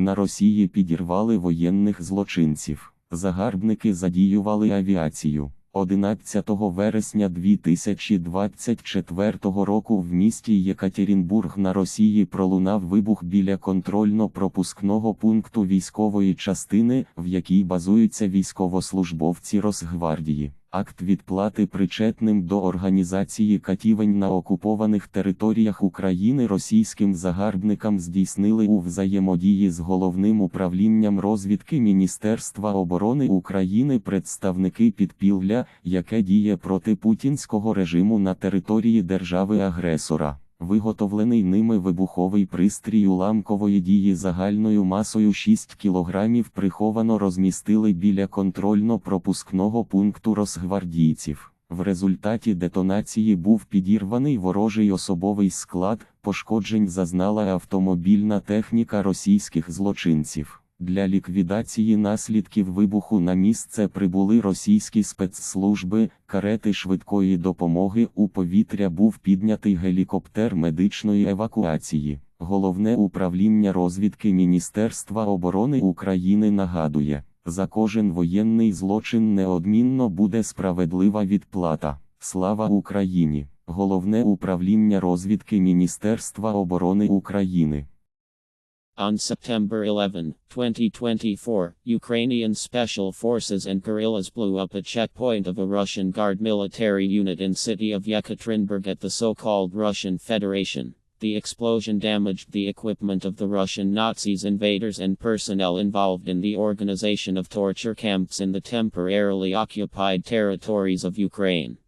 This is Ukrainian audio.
На Росії підірвали воєнних злочинців. Загарбники задіювали авіацію. 11 вересня 2024 року в місті Єкатерінбург на Росії пролунав вибух біля контрольно-пропускного пункту військової частини, в якій базуються військовослужбовці Росгвардії. Акт відплати причетним до організації катівень на окупованих територіях України російським загарбникам здійснили у взаємодії з головним управлінням розвідки Міністерства оборони України представники підпілля, яке діє проти путінського режиму на території держави-агресора. Виготовлений ними вибуховий пристрій уламкової дії загальною масою 6 кг приховано розмістили біля контрольно-пропускного пункту росгвардійців. В результаті детонації був підірваний ворожий особовий склад, пошкоджень зазнала автомобільна техніка російських злочинців. Для ліквідації наслідків вибуху на місце прибули російські спецслужби, карети швидкої допомоги. У повітря був піднятий гелікоптер медичної евакуації. Головне управління розвідки Міністерства оборони України нагадує: за кожен воєнний злочин неодмінно буде справедлива відплата. Слава Україні! Головне управління розвідки Міністерства оборони України. On September 11, 2024, Ukrainian special forces and guerrillas blew up a checkpoint of a Russian Guard military unit in city of Yekaterinburg at the so-called Russian Federation. The explosion damaged the equipment of the Russian Nazis invaders and personnel involved in the organization of torture camps in the temporarily occupied territories of Ukraine.